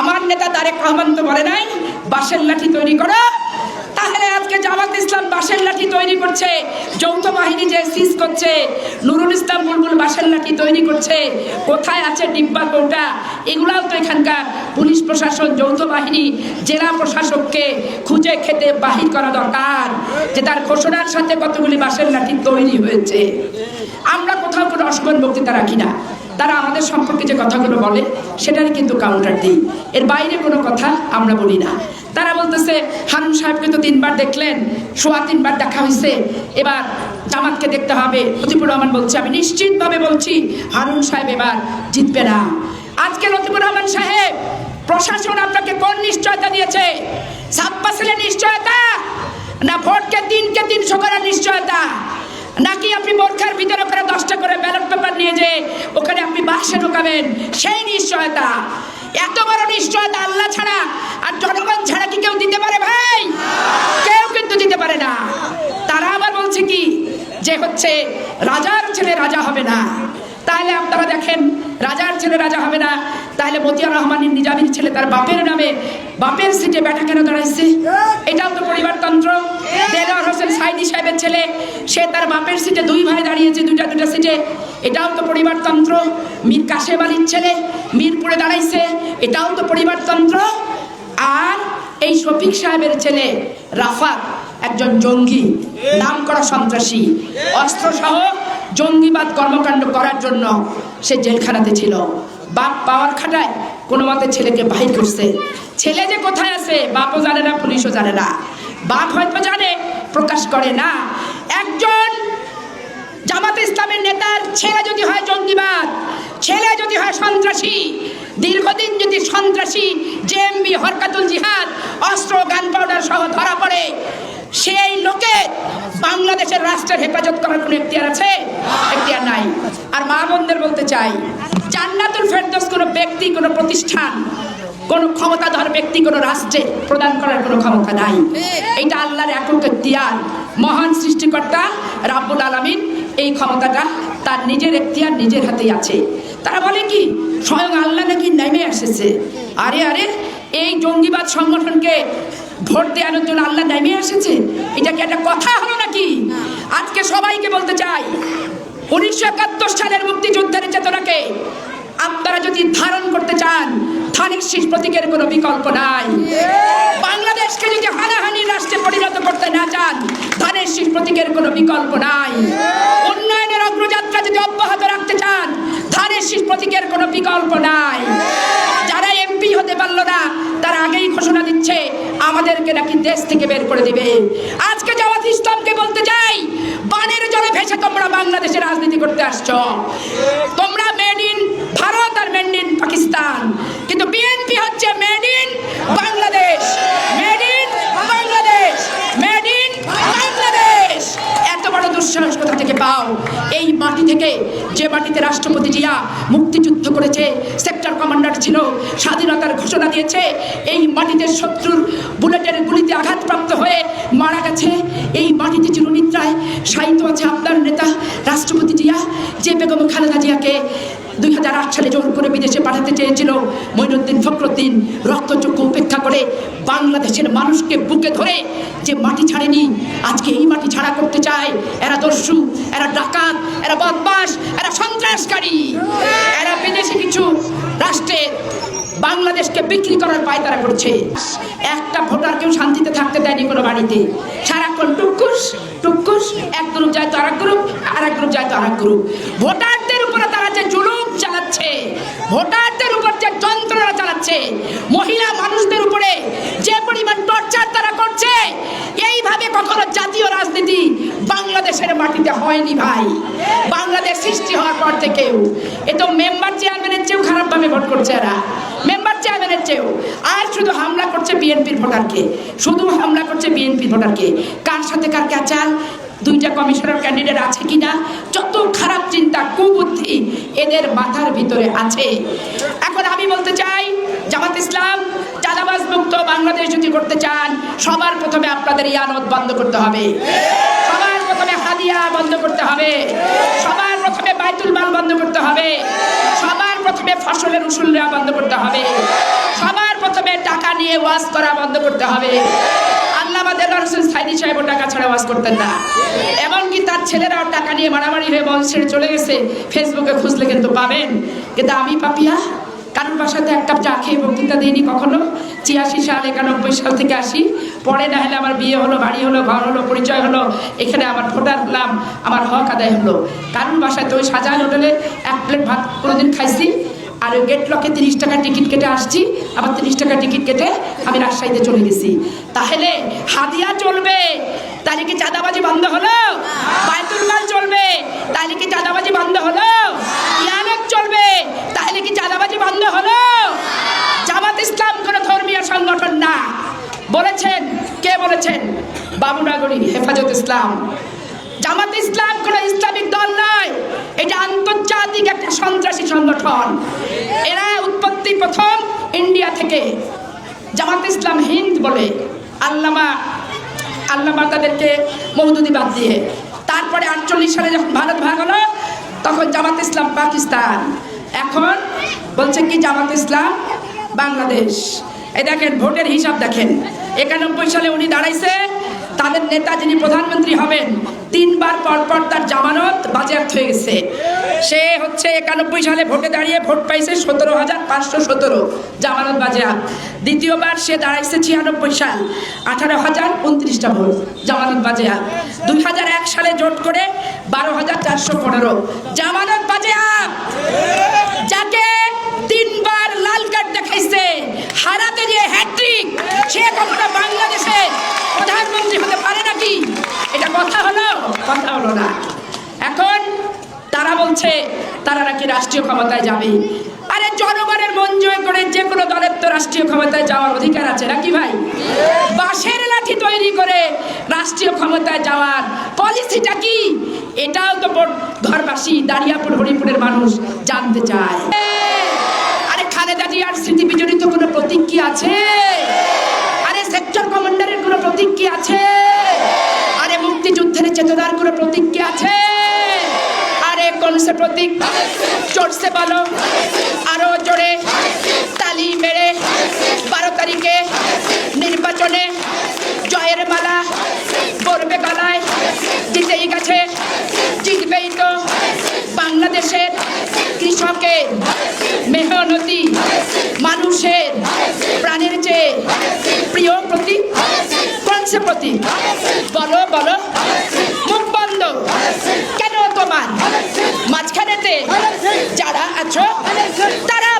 আমার নেতা তারেক রহমান তো বলে নাই, বাঁশের লাঠি তৈরি করো। তাহলে আজকে জামাত ইসলাম বাঁশের লাঠি তৈরি করছে, যৌথ বাহিনী যে সিজ করছে, নুরুল ইসলাম বুলবুল বাঁশের লাঠি তৈরি করছে, কোথায় আছে ডিব্বা কৌটা এগুলাও তো এখানকার পুলিশ প্রশাসন, যৌথ বাহিনী, জেলা প্রশাসককে খুঁজে খেতে বাহির করা দরকার, যে তার ঘোষণার সাথে কতগুলি বাঁশের লাঠি তৈরি হয়েছে। আমরা কোথাও কোনো অসমান বক্তৃতা রাখি না। তারা আমাদের সম্পর্কে যে কথাগুলো বলে, সেটারই কিন্তু কাউন্টার দিই। এর বাইরে কোনো কথা আমরা বলি না। তারা বলতেছে, হারুন সাহেবকে তো তিনবার দেখলেন, সোয়া তিনবার দেখা হয়েছে এবার জামাতকে দেখতে হবে। লতিফুর রহমান বলছে, আমি নিশ্চিতভাবে বলছি, হারুন সাহেব এবার জিতবে না। আজকে লতিফুর রহমান সাহেব, প্রশাসন আপনাকে কোন নিশ্চয়তা দিয়েছে? ছাপ্পা ছেলে নিশ্চয়তা? না ভোটকে তিনকে তিনশো করার নিশ্চয়তা? নাকি আপনি বোরখার ভিতরে করে দশটা করে ব্যালট পেপার নিয়ে যে ওখানে আপনি বাক্সে ঢোকাবেন? সেই নিশ্চয়তা। এত বড় নিশ্চয়তা আল্লাহ ছাড়া আর জনগণ ছাড়া কি কেউ দিতে পারে ভাই? কেউ কিন্তু দিতে পারে না। তারা আবার বলছে কি? যে হচ্ছে রাজার ছেলে রাজা হবে না। তাহলে আপনারা দেখেন, রাজার ছেলে রাজা হবে না। তাহলে মতিয়ার রহমানের নিজামীর ছেলে তার বাপের নামে, বাপের সিটে ব্যাটা কেন দাঁড়াইছে? এটাও তো পরিবারতন্ত্র। দেলোয়ার হোসেন সাইদি সাহেবের ছেলে, সে তার বাপের সিটে দুই ভাই দাঁড়িয়েছে, দুইটা দুটা সিটে এটাও তো পরিবারতন্ত্র। মীর কাশেম আলীর ছেলে মিরপুরে দাঁড়াইছে, এটাও তো পরিবারতন্ত্র। আর এই শফিক সাহেবের ছেলে রাফাত, একজন জঙ্গি নাম করা সন্ত্রাসী। অস্ত্র সহ জঙ্গিবাদ কর্মকাণ্ড করার জন্য সে জেলখানাতে ছিল। বাপ পাওয়ার খাটায় কোনো মতে ছেলেকে বাহির করছে। ছেলে যে কোথায় আছে, বাপও জানে না, পুলিশও জানে না। বাপ হয়তো জানে, প্রকাশ করে না। একজন জামাত ইসলামের নেতার ছেলে যদি হয় জঙ্গিবাদ, ছেলে যদি হয় সন্ত্রাসী, দীর্ঘদিন যদি সন্ত্রাসী জেএমবি হরকাতুল জিহাদ, অস্ত্র, গান পাউডার সহ ধরা পড়ে, সেই লোকে বাংলাদেশের রাষ্ট্রের হেফাজত করার কোনো এখতিয়ার আছে? এখতিয়ার নাই। আর মা বোনদের বলতে চাই, জান্নাতুল ফেরদোস কোনো ব্যক্তি, কোনো প্রতিষ্ঠান কোনো ক্ষমতাধর ব্যক্তি কোনো রাষ্ট্রে প্রদান করার কোনো ক্ষমতা নাই। এইটা আল্লাহর একক এখতিয়ার মহান সৃষ্টিকর্তা রাব্বুল আলামিন এই ক্ষমতাটা তার নিজের এখতিয়ার নিজের হাতেই আছে। তারা বলে কি স্বয়ং আল্লাহ নাকি নেমে এসেছে। আরে আরে এই জঙ্গিবাদ সংগঠনকে ভোট দেওয়ানোর জন্য আল্লাহ নেমে এসেছে? এটা কি একটা কথা হলো নাকি? আজকে সবাইকে বলতে চাই উনিশশো একাত্তর সালের মুক্তিযুদ্ধের চেতনাকে আপনারা যদি ধারণ করতে চান ধানের শীষ প্রতীকের কোনো বিকল্প নাই। বাংলাদেশকে যদি হানাহানি রাষ্ট্রে পরিণত করতে না চান, ধানের শীষ প্রতীকের কোনো বিকল্প নাই। উন্নয়নের অগ্রযাত্রা যদি অব্যাহত রাখতে চান, ধানের শীষ প্রতীকের কোনো বিকল্প নাই। যারা এমপি হতে পারল না, তারা আগেই ঘোষণা দিচ্ছে, আমাদেরকে নাকি দেশ থেকে বের করে দিবে। আজকে জামাত ইসলামকে বলতে চাই, বানের জলে ভেসে তোমরা বাংলাদেশে রাজনীতি করতে আসছো। তোমরা মেড ইন ভারত আর মেড ইন পাকিস্তান কিন্তু বিএনপি হচ্ছে made in Bangladesh made in Bangladesh made in Bangladesh এত বড় দুঃসাহস কোথা থেকে পাও এই মাটি থেকে যে মাটিতে রাষ্ট্রপতি জিয়া মুক্তিযুদ্ধ করেছে সেক্টর কমান্ডার ছিল স্বাধীনতার ঘোষণা দিয়েছে, এই মাটিতে শত্রুর বুলেটের গুলিতে আঘাতপ্রাপ্ত হয়ে মারা গেছে। এই মাটিতে চিরনিদ্রায় সাহিত্য আছে আপনার নেতা রাষ্ট্রপতি জিয়া, যে বেগম খালেদা জিয়াকে দুই হাজার আট সালে জোর করে বিদেশে পাঠাতে চেয়েছিল। মঈনুদ্দিন ফখরুদ্দিন রক্তচক্ষু উপেক্ষা করে বাংলাদেশের মানুষকে বুকে ধরে যে মাটি ছাড়েনি, আজকে এই মাটি ছাড়া করতে চায়। এরা দস্যু, এরা ডাকাত, এরা বদমাস এরা সন্ত্রাসকারী। এরা বিদেশি কিছু রাষ্ট্রের বাংলাদেশকে বিক্রি করার পায়তারা করছে। একটা ভোটার কেউ শান্তিতে থাকতে দেয়নি কোনো বাড়িতে। সারাক্ষণ টুকুস টুকুস এক গ্রুপ যায় তো আরেক গ্রুপ আর এক গ্রুপ যায় তো আরেক গ্রুপ। ভোটারদের উপরে তারা যে জুলুম চালাচ্ছে, ভোটারদের উপর যে যন্ত্রণা চালাচ্ছে, মহিলা মানুষদের উপরে যে পরিমাণ টর্চার তারা করছে, এইভাবে কখনো জাতীয় রাজনীতি বাংলাদেশের মাটিতে হয়নি ভাই। বাংলাদেশ সৃষ্টি হওয়ার পর থেকেও এ তো মেম্বার চেয়ারম্যানের চেয়েও খারাপভাবে ভোট করছে এরা। মেম্বার চেয়ারম্যানের চেয়েও। আর শুধু হামলা করছে বিএনপির ভোটারকে। শুধু হামলা করছে বিএনপির ভোটারকে। কার সাথে কার ক্যাচাল দুইটা কমিশনার ক্যান্ডিডেট আছে কি না যত খারাপ চিন্তা, কুবুদ্ধি এদের মাথার ভিতরে আছে। এখন আমি বলতে চাই, জামাত ইসলাম চাঁদাবাজ মুক্ত বাংলাদেশ যদি করতে চান, সবার প্রথমে আপনাদের ইয়ানত বন্ধ করতে হবে। সবার প্রথমে হাদিয়া বন্ধ করতে হবে। সবার প্রথমে বাইতুল মাল রসুল নেওয়া বন্ধ করতে হবে। সবার প্রথমে টাকা নিয়ে ওয়াজ করা বন্ধ করতে হবে। আল্লাহ আমাদের টাকা ছাড়া করতেন না। এমনকি তার ছেলেরাও টাকা নিয়ে মারামারি ছেড়ে চলে গেছে। ফেসবুকে খুঁজলে কিন্তু পাবেন। আমি পাপিয়া বাসাতে দিইনি কখনো? ছিয়াশি সাল, একানব্বই সাল থেকে আসি। পরে না হলে আমার বিয়ে হলো, বাড়ি হলো, ঘর হলো, পরিচয় হলো। এখানে আমার ভোটার হলাম আমার হক আদায় হলো। কারণ বাসায় তো ওই সাজান হোটেলে এক প্লেট ভাত কোনোদিন খাইছি। আর গেট লকে তিরিশ টাকা টিকিট কেটে আসছি, আবার তিরিশ টাকা টিকিট কেটে আমি রাজশাহীতে চলে গেছি। তাহলে হাদিয়া চলবে, তাহলে কি চাঁদাবাজি বন্ধ হলো? বায়তুল মাল চলবে, তাহলে কি চাঁদাবাজি বন্ধ হলো? ইয়ানক চলবে, তাহলে কি চাঁদাবাজি বন্ধ হলো? জামাত ইসলাম কোনো ধর্মীয় সংগঠন না। বলেছেন, কে বলেছেন? বাবুনগরী হেফাজত ইসলাম। জামাত ইসলাম কোনো এটা আন্তর্জাতিক একটা সন্ত্রাসী সংগঠন। এরা উৎপত্তি প্রথম ইন্ডিয়া থেকে। জামাত ইসলাম হিন্দ বলে আল্লামা আল্লামা তাদেরকে মৌদুদি বাদ দিয়ে। তারপরে আটচল্লিশ সালে যখন ভারত ভাগ হলো, তখন জামাত ইসলাম পাকিস্তান। এখন বলছে কি জামাত ইসলাম বাংলাদেশ। এই দেখেন, ভোটের হিসাব দেখেন। একানব্বই সালে উনি দাঁড়াইছে। তাদের নেতা যিনি প্রধানমন্ত্রী হবেন তিনবার পর পর তার জামানত বাজেয়াপ্ত হয়ে গেছে। সে হচ্ছে একানব্বই সালে ভোটে দাঁড়িয়ে ভোট পাইছে সতেরো হাজার পাঁচশো সতেরো জামানত বাজেয়াপ্ত। দ্বিতীয়বার সে দাঁড়াইছে ছিয়ানব্বই সাল, আঠারো হাজার উনত্রিশটা ভোট জামানত বাজেয়াপ্ত। দুই হাজার এক সালে জোট করে বারো হাজার চারশো পনেরো। জামানত বাজেয়াপ্ত! যাকে তিনবার লাল কার্ড দেখাইছে, হারাতে যে হ্যাট্রিক সে কখনো বাংলাদেশে প্রধানমন্ত্রী হতে পারে নাকি? এটা কথা হলো কথা হলো না। এখন তারা বলছে, তারা নাকি রাষ্ট্রীয় ক্ষমতায় যাবে। আরে জনগণের মন জয় করে যে কোনো দলের তো রাষ্ট্রীয় ক্ষমতায় যাওয়ার অধিকার আছে, নাকি ভাই? বাঁশের লাঠি তৈরি করে রাষ্ট্রীয় ক্ষমতায় যাওয়ার পলিসিটা কি? এটাও তো ঘরবাসী দাঁড়িয়াপুর, হরিপুরের মানুষ জানতে চায়। আরে খালেদা জিয়ার স্মৃতি বিজড়িত কোনো প্রতীক কি আছে? আরে সেক্টর কমান্ডারের কোনো প্রতীক কি আছে? চেতনার কোনো প্রতীক কি আছে? আরে কোন সে প্রতীক? চড়ছে বলো। আরও জোরে তালি মেরে বারো তারিখে নির্বাচনে জয়ের মালা পড়বে গলায়। জিতেই গেছে, জিতবেই তো বাংলাদেশের কৃষকের মেহনতি মানুষের প্রাণের চেয়ে প্রিয় প্রতীক। কোন সে প্রতীক বলো বলো। মুখ বন্ধ। কেন তোমার মাঝখানেতে যারা আছো তারা